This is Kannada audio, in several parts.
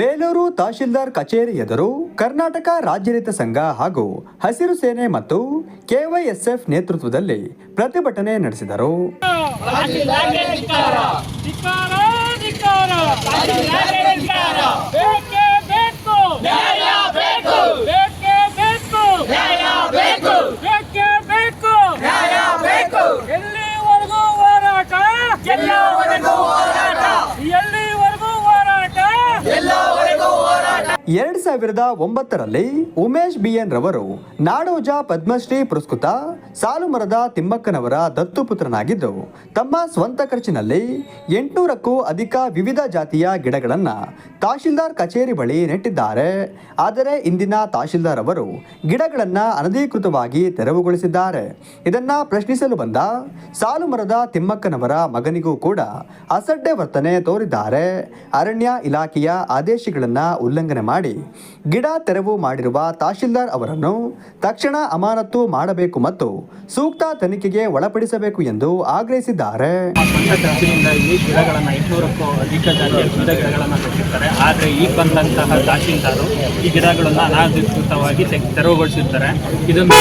ಬೇಲೂರು ತಹಶೀಲ್ದಾರ್ ಕಚೇರಿ ಎದುರು ಕರ್ನಾಟಕ ರಾಜ್ಯ ರೈತ ಸಂಘ ಹಾಗೂ ಹಸಿರು ಸೇನೆ ಮತ್ತು ಕೆವೈಎಸ್ಎಫ್ ನೇತೃತ್ವದಲ್ಲಿ ಪ್ರತಿಭಟನೆ ನಡೆಸಿದರು. ಎರಡ್ ಸಾವಿರದ ಒಂಬತ್ತರಲ್ಲಿ ಉಮೇಶ್ ಬಿ ಎನ್ ರವರು ನಾಡೋಜ ಪದ್ಮಶ್ರೀ ಪುರಸ್ಕೃತ ಸಾಲುಮರದ ತಿಮ್ಮಕ್ಕನವರ ದತ್ತುಪುತ್ರನಾಗಿದ್ದು ತಮ್ಮ ಸ್ವಂತ ಖರ್ಚಿನಲ್ಲಿ ಎಂಟುನೂರಕ್ಕೂ ಅಧಿಕ ವಿವಿಧ ಜಾತಿಯ ಗಿಡಗಳನ್ನು ತಹಶೀಲ್ದಾರ್ ಕಚೇರಿ ಬಳಿ ನೆಟ್ಟಿದ್ದಾರೆ. ಆದರೆ ಇಂದಿನ ತಹಶೀಲ್ದಾರ್ ಅವರು ಗಿಡಗಳನ್ನು ಅನಧಿಕೃತವಾಗಿ ತೆರವುಗೊಳಿಸಿದ್ದಾರೆ. ಇದನ್ನ ಪ್ರಶ್ನಿಸಲು ಬಂದ ಸಾಲುಮರದ ತಿಮ್ಮಕ್ಕನವರ ಮಗನಿಗೂ ಕೂಡ ಅಸಡ್ಡೆ ವರ್ತನೆ ತೋರಿದ್ದಾರೆ. ಅರಣ್ಯ ಇಲಾಖೆಯ ಆದೇಶಗಳನ್ನು ಉಲ್ಲಂಘನೆ ಮಾಡಿ ಗಿಡ ತೆರವು ಮಾಡಿರುವ ತಹಶೀಲ್ದಾರ್ ಅವರನ್ನು ತಕ್ಷಣ ಅಮಾನತು ಮಾಡಬೇಕು ಮತ್ತು ಸೂಕ್ತ ತನಿಖೆಗೆ ಒಳಪಡಿಸಬೇಕು ಎಂದು ಆಗ್ರಹಿಸಿದ್ದಾರೆ. ಗಿಡಗಳನ್ನು ಎಂಟುನೂರಕ್ಕೂ ಅಧಿಕ ಜಾತಿಯ ಗಿಡಗಳನ್ನು ಕೊಟ್ಟಿರ್ತಾರೆ. ಆದರೆ ಈಗ ಬಂದಂತಹ ತಹಶೀಲ್ದಾರು ಈ ಗಿಡಗಳನ್ನು ಅನಾಧಿಕೃತವಾಗಿ ತೆರವುಗೊಳಿಸಿರ್ತಾರೆ. ಇದನ್ನು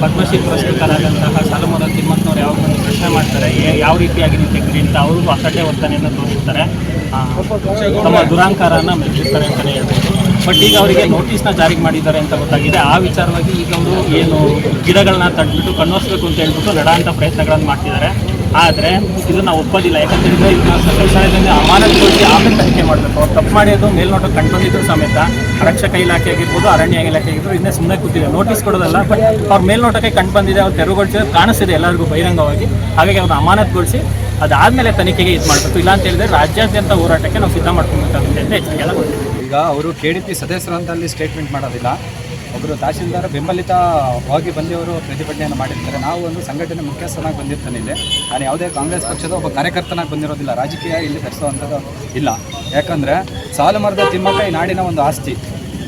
ಪದ್ಮಶ್ರೀ ಪುರಸ್ಕೃತರಾದಂತಹ ಸಾಲುಮರ ತಿಮ್ಮತ್ನವರು ಯಾವ ಪ್ರಶ್ನೆ ಮಾಡ್ತಾರೆ ಯಾವ ರೀತಿಯಾಗಿ ನೀವು ತೆಗ್ರಿ ಅಂತ ಅವರು ಅಸಡ್ಡೆ ವರ್ತನೆಯನ್ನು ತೋರಿಸ್ತಾರೆ. ಆ, ತಮ್ಮ ದುರಾಂಕಾರನ ಮೆಚ್ಚಿರ್ತಾರೆ ಅಂತಲೇ ಹೇಳ್ಬೋದು. ಬಟ್ ಈಗ ಅವರಿಗೆ ನೋಟಿಸ್ನ ಜಾರಿ ಮಾಡಿದ್ದಾರೆ ಅಂತ ಗೊತ್ತಾಗಿದೆ. ಆ ವಿಚಾರವಾಗಿ ಈಗ ಅವರು ಏನು ಗಿಡಗಳನ್ನ ತಡ್ಬಿಟ್ಟು ಕಣ್ಣೋಸ್ಬೇಕು ಅಂತ ಹೇಳ್ಬಿಟ್ಟು ನಡಾಂತ ಪ್ರಯತ್ನಗಳನ್ನು ಮಾಡ್ತಿದ್ದಾರೆ. ಆದರೆ ನಾವು ಒಪ್ಪೋದಿಲ್ಲ ಯಾಕಂತೇಳಿದ್ರೆ ಇದನ್ನ ಸಚಿವಾಲಯದಿಂದ ಅಮಾನತುಗೊಳಿಸಿ ಆಮೇಲೆ ತನಿಖೆ ಮಾಡಬೇಕು? ಅವ್ರು ತಪ್ಪು ಮಾಡಿದ್ದು ಮೇಲ್ನೋಟ ಕಂಡು ಬಂದಿದ್ರು ಸಮೇತ. ಆರಕ್ಷಕ ಇಲಾಖೆ ಆಗಿರ್ಬೋದು, ಅರಣ್ಯ ಇಲಾಖೆ ಆಗಿರ್ಬೋದು, ಇನ್ನೇ ಸುಮ್ಮನೆ ಕೂತಿದೆ ನೋಟಿಸ್ ಕೊಡೋದಲ್ಲ ಬಟ್ ಅವ್ರ ಮೇಲ್ನೋಟಕ್ಕೆ ಕಂಡು ಬಂದಿದೆ ಅವ್ರು ತೆರವುಗೊಳಿಸಿದ್ರೆ ಕಾಣಿಸ್ತಿದೆ ಎಲ್ಲರಿಗೂ ಬಹಿರಂಗವಾಗಿ. ಹಾಗಾಗಿ ಅವ್ರನ್ನ ಅಮಾನತುಗೊಳಿಸಿ ಅದಾದಮೇಲೆ ತನಿಖೆಗೆ ಇದು ಮಾಡಬೇಕು. ಇಲ್ಲ ಅಂತ ಹೇಳಿದ್ರೆ ರಾಜ್ಯಾದ್ಯಂತ ಹೋರಾಟಕ್ಕೆ ನಾವು ಸಿದ್ಧ ಮಾಡ್ಕೊಬೇಕಾಗುತ್ತೆ ಅಂತ ಕೊಡ್ತೀವಿ ಈಗ ಅವರು ಕೆ ಡಿ ಸ್ಟೇಟ್ಮೆಂಟ್ ಮಾಡೋದಿಲ್ಲ. ಒಬ್ಬರು ತಹಶೀಲ್ದಾರ್ ಬೆಂಬಲಿತವಾಗಿ ಬಂದವರು ಪ್ರತಿಭಟನೆಯನ್ನು ಮಾಡಿರ್ತಾರೆ. ನಾವು ಒಂದು ಸಂಘಟನೆ ಮುಖ್ಯಸ್ಥನಾಗಿ ಬಂದಿರ್ತಾನೆ ಇಲ್ಲಿ. ನಾನು ಯಾವುದೇ ಕಾಂಗ್ರೆಸ್ ಪಕ್ಷದ ಒಬ್ಬ ಕಾರ್ಯಕರ್ತನಾಗಿ ಬಂದಿರೋದಿಲ್ಲ. ರಾಜಕೀಯ ಇಲ್ಲಿ ತರಿಸುವಂಥದ್ದು ಇಲ್ಲ. ಯಾಕಂದರೆ ಸಾಲುಮರದ ತಿಮ್ಮಕ್ಕ ಈ ನಾಡಿನ ಒಂದು ಆಸ್ತಿ.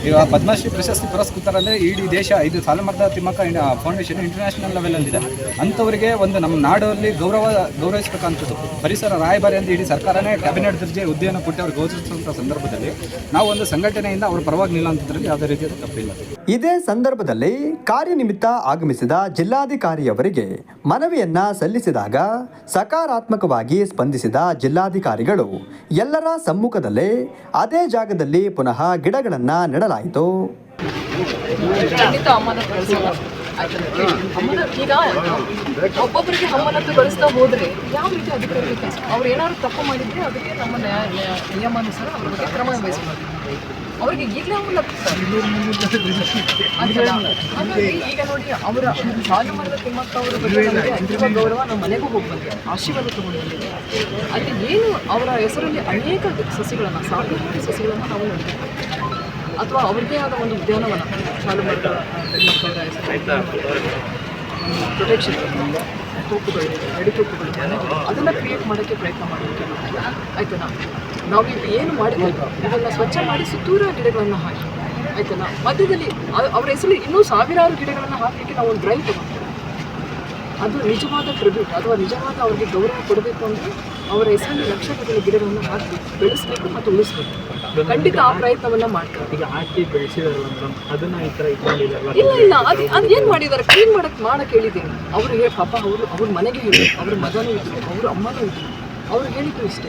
ಈಗ ಪದ್ಮಶ್ರೀ ಪ್ರಶಸ್ತಿ ಪುರಸ್ಕೃತರಲ್ಲೇ ಇಡೀ ದೇಶ ಇದು ಸಾಲುಮರದ ತಿಮ್ಮಕ್ಕ ಫೌಂಡೇಶನ್ ಇಂಟರ್ನ್ಯಾಷನಲ್ ಲೆವೆಲಲ್ಲಿದೆ ಅಂಥವರಿಗೆ ಒಂದು ನಮ್ಮ ನಾಡಲ್ಲಿ ಗೌರವ ಗೌರವಿಸಬೇಕಂಥದ್ದು ಪರಿಸರ ರಾಯಭಾರಿ ಅಂತ ಇಡೀ ಸರ್ಕಾರನೇ ಕ್ಯಾಬಿನೆಟ್ ದರ್ಜೆ ಹುದ್ದೆಯನ್ನು ಕೊಟ್ಟು ಅವ್ರಿಗೆ ಗೌರವಿಸುವಂಥ ಸಂದರ್ಭದಲ್ಲಿ ನಾವು ಒಂದು ಸಂಘಟನೆಯಿಂದ ಅವ್ರ ಪರವಾಗಿ ನಿಲ್ಲುವಂಥದ್ರಲ್ಲಿ ಯಾವುದೇ ರೀತಿಯಾದ ತಪ್ಪಿಲ್ಲ. ಇದೇ ಸಂದರ್ಭದಲ್ಲಿ ಕಾರ್ಯನಿಮಿತ್ತ ಆಗಮಿಸಿದ ಜಿಲ್ಲಾಧಿಕಾರಿಯವರಿಗೆ ಮನವಿಯನ್ನ ಸಲ್ಲಿಸಿದಾಗ ಸಕಾರಾತ್ಮಕವಾಗಿ ಸ್ಪಂದಿಸಿದ ಜಿಲ್ಲಾಧಿಕಾರಿಗಳು ಎಲ್ಲರ ಸಮ್ಮುಖದಲ್ಲೇ ಅದೇ ಜಾಗದಲ್ಲಿ ಪುನಃ ಗಿಡಗಳನ್ನು ನೆಡಲಾಯಿತು. ಅಮಾನತು ಈಗ ಒಬ್ಬೊಬ್ಬರಿಗೆ ಅಮಾನತುಗೊಳಿಸ್ತಾ ಹೋದ್ರೆ ಯಾವ ರೀತಿ ಅಧಿಕಾರ ಕೆಲಸ ಅವ್ರು ಏನಾದ್ರು ತಪ್ಪು ಮಾಡಿದ್ರೆ ಅದಕ್ಕೆ ನಮ್ಮ ನಿಯಮಾನುಸಾರ ಅವ್ರ ಬಗ್ಗೆ ಕ್ರಮ ವಹಿಸಬೇಕು. ಅವ್ರಿಗೆ ಈಗಲೇ ಅವನ್ನ? ಹಾಗಾಗಿ ಈಗ ನೋಡಿ ಅವರ ಸಾಲು ಮಾಡಿದ ತಿಮ್ಮಕ್ಕ ಅವರ ಬಗ್ಗೆ ಅಂತಿಮ ಗೌರವ ನಮ್ಮ ಮನೆಗೂ ಹೋಗಿ ಬಂದಿದೆ ಆಶೀರ್ವಾದ ತಗೊಂಡು ಅಲ್ಲಿ ಏನು ಅವರ ಹೆಸರಲ್ಲಿ ಅನೇಕ ಸಸಿಗಳನ್ನು ಸಾವಿರಾರು ಸಸಿಗಳನ್ನು ನಾವು ನೋಡಿದ್ದೇವೆ. ಅಥವಾ ಅವ್ರದ್ದೇ ಆದ ಒಂದು ಉದ್ಯಾನವನ ಮಕ್ಕಳ ಪ್ರೊಟೆಕ್ಷನ್ ತೋಪುಗಳು ನಡಿತೋಪುಗಳು ಮನೆಗಳು ಅದನ್ನು ಕ್ರಿಯೇಟ್ ಮಾಡೋಕ್ಕೆ ಪ್ರಯತ್ನ ಮಾಡಬೇಕು ಆಯ್ತಾ? ನಾವು ಇಲ್ಲಿ ಏನು ಮಾಡಿದ್ವಿ? ಇದನ್ನು ಸ್ವಚ್ಛ ಮಾಡಿ ಸುತ್ತೂರ ಗಿಡಗಳನ್ನು ಹಾಕಿ. ಆಯ್ತಾ? ಮಧ್ಯದಲ್ಲಿ ಅವರ ಹೆಸರು ಇನ್ನೂ ಸಾವಿರಾರು ಗಿಡಗಳನ್ನು ಹಾಕಲಿಕ್ಕೆ ನಾವು ಒಂದು ಡ್ರೈವ್ ತಗೊಂಡ್ವಿ ಅದು ನಿಜವಾದ ಟ್ರಿಬ್ಯೂಟ್ ಅಥವಾ ನಿಜವಾದ ಅವ್ರಿಗೆ ಗೌರವ ಕೊಡಬೇಕು ಅಂದರೆ ಅವರ ಹೆಸರಲ್ಲಿ ಲಕ್ಷಗಟ್ಟಲೆ ಗಿಡಗಳನ್ನು ಹಾಕಿ ಬೆಳೆಸಬೇಕು ಮತ್ತು ಉಳಿಸ್ಬೇಕು. ಖಂಡಿತ ಆ ಪ್ರಯತ್ನವನ್ನ ಮಾಡ್ತಾರೆ. ಈಗ ಹಾಕಿ ಬೆಳೆಸಿದಾರಲ್ಲ ಮೇಡಮ್ ಅದನ್ನ ಈ ಥರ ಇಟ್ಕೊಂಡಿದ್ದಾರಲ್ಲ ಇಲ್ಲ ಇಲ್ಲ ಅದು ಅದು ಏನು ಮಾಡಿದ್ದಾರೆ ಕ್ಲೀನ್ ಮಾಡಕ್ ಮಾಡಕ್ ಹೇಳಿದ್ದೀನಿ ಅವ್ರು ಹೇಳಿ ಪಾಪ ಅವರು ಅವ್ರ ಮನೆಗೆ ಹೇಳಿ ಅವ್ರ ಮಗನೂ ಇದ್ರು ಅವ್ರ ಅಮ್ಮನೂ ಇದ್ರು. ಅವ್ರು ಹೇಳಿದ್ದು ಇಷ್ಟೇ.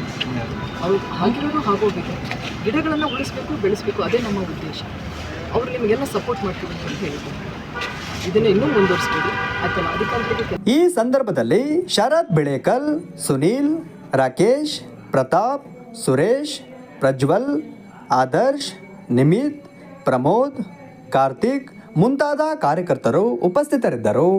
ಅವ್ರು ಹಾಗಿರೋದು ಹಾಗೋಗಿದೆ. ಗಿಡಗಳನ್ನು ಉಳಿಸ್ಬೇಕು ಬೆಳೆಸ್ಬೇಕು ಅದೇ ನಮ್ಮ ಉದ್ದೇಶ. ಅವ್ರು ನಿಮಗೆಲ್ಲ ಸಪೋರ್ಟ್ ಮಾಡ್ತೀವಿ ಅಂತ ಹೇಳಿದ್ರು ಇದನ್ನ ಇನ್ನೂ ಮುಂದುವರಿಸ್ತೀವಿ. ಆಯ್ತಲ್ಲ ಅಧಿಕಾರಿಗಳಿಗೆ ಈ ಸಂದರ್ಭದಲ್ಲಿ ಶರತ್ ಬೆಳೇಕಲ್ ಸುನೀಲ್ ರಾಕೇಶ್ ಪ್ರತಾಪ್ ಸುರೇಶ್ ಪ್ರಜ್ವಲ್ ಆದರ್ಶ್ ನಿಮಿತ್ ಪ್ರಮೋದ್ ಕಾರ್ತಿಕ್ ಮುಂತಾದ ಕಾರ್ಯಕರ್ತರು ಉಪಸ್ಥಿತರಿದ್ದರು.